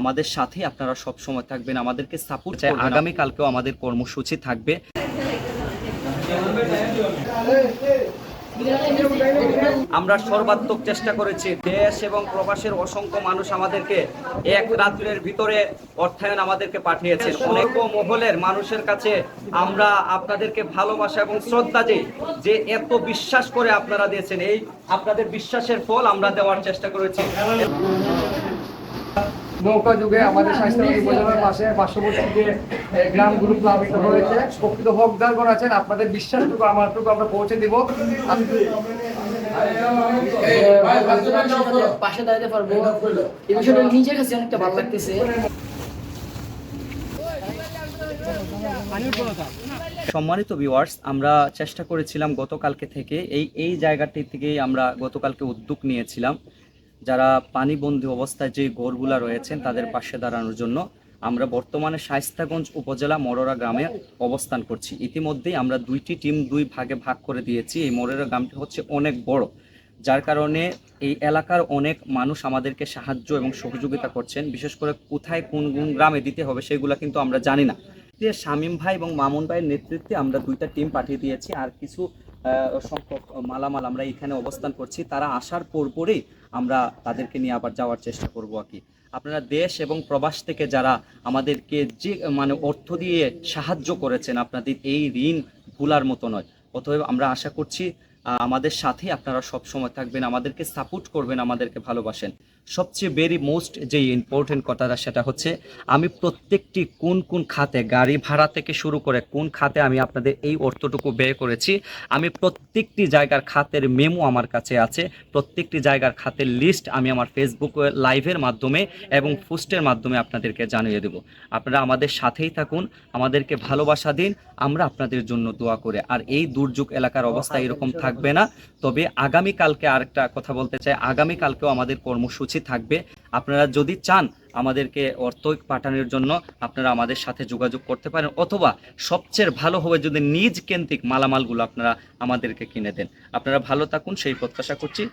আমাদের সাথে আপনারা সব সময় থাকবেন আমাদেরকে সাপোর্ট চাই আগামী কালকেও আমাদের কর্মসূচি থাকবে। আমরা সর্বাত্মক চেষ্টা করেছি। দেশ এবং প্রবাসের অসংখ্য মানুষ আমাদেরকে এক রাত্রের ভিতরে অর্থায়ন আমাদেরকে পাঠিয়েছেন। অনেক মহলের মানুষের কাছে আমরা আপনাদেরকে ভালোবাসা এবং শ্রদ্ধা দিই যে এত বিশ্বাস করে আপনারা দিয়েছেন। এই আপনাদের বিশ্বাসের ফল আমরা দেওয়ার চেষ্টা করেছি। নৌকা যুগে আমাদের স্বাস্থ্যবাদী উপজেলার পাশে পার্শ্ববর্তী যে গ্রামগুলো প্লাবিত হয়েছে প্রকৃত হকদারগণ আছেন। আপনাদের বিশ্বাসটুকু আমারটুকু আমরা পৌঁছে দিব। পাশে দাঁড়াতে পারব। এই বিষয়টা নিজের কাছে অনেকটা ভালো লাগতেছে। সম্মানিত ভিউয়ার্স আমরা চেষ্টা করেছিলাম গতকালকে থেকে এই এই জায়গাটি থেকেই আমরা গতকালকে উদ্যোগ নিয়েছিলাম। যারা পানিবন্দী অবস্থায় যে গড়গুলা রয়েছেন তাদের পাশে দাঁড়ানোর জন্য আমরা বর্তমানে শাইস্তাগঞ্জ উপজেলা মরোরা গ্রামে অবস্থান করছি। ইতিমধ্যেই আমরা দুইটি টিম দুই ভাগে ভাগ করে দিয়েছি। এই মরোরা গ্রামটি হচ্ছে অনেক বড়, যার কারণে এই এলাকার অনেক মানুষ আমাদেরকে সাহায্য এবং সহযোগিতা করছেন। বিশেষ করে কোথায় কোন কোন গ্রামে দিতে হবে সেগুলো কিন্তু আমরা জানি না। শামীম ভাই এবং মামুন ভাইয়ের নেতৃত্বে আমরা দুইটা টিম পাঠিয়ে দিয়েছি। আর কিছু সংখ্যক মালামাল আমরা এখানে অবস্থান করছি। তারা আসার পরপরই আমরা তাদেরকে নিয়ে আবার যাওয়ার চেষ্টা করব আর কি। আপনারা দেশ এবং প্রবাস থেকে যারা আমাদেরকে যে মানে অর্থ দিয়ে সাহায্য করেছেন আপনাদের এই ঋণ ভুলার মতো নয়। অতএব আমরা আশা করছি আমাদের সাথে আপনারা সব সময় থাকবেন আমাদেরকে সাপোর্ট করবেন আমাদেরকে ভালোবাসেন। সবচেয়ে ভেরি মোস্ট যে ইম্পর্টেন্ট কথাটা সেটা হচ্ছে আমি প্রত্যেকটি কোন কোন খাতে গাড়ি ভাড়া থেকে শুরু করে কোন খাতে আমি আপনাদের এই অর্থটুকু ব্যয় করেছি আমি প্রত্যেকটি জায়গার খাতের মেমো আমার কাছে আছে প্রত্যেকটি জায়গার খাতের লিস্ট আমি আমার ফেসবুক লাইভের মাধ্যমে এবং পোস্টের মাধ্যমে আপনাদেরকে জানিয়ে দেব। আপনারা আমাদের সাথেই থাকুন আমাদেরকে ভালোবাসা দিন আমরা আপনাদের জন্য দোয়া করে। আর এই দুর্যোগ এলাকার অবস্থা এরকম থাকবে না। তবে আগামী কালকে আরেকটা কথা বলতে চাই। আগামী কালকেও আমাদের কর্মসূচি থাকবে। আপনারা যদি চান আমাদেরকে অর্থ পাঠানোর জন্য, আপনারা আমাদের সাথে যোগাযোগ করতে পারেন। অথবা সবচেয়ে ভালো হবে যদি নিজ কেন্দ্রিক মালামালগুলো আপনারা আমাদেরকে কিনে দেন। আপনারা ভালো থাকুন, সেই প্রত্যাশা করছি।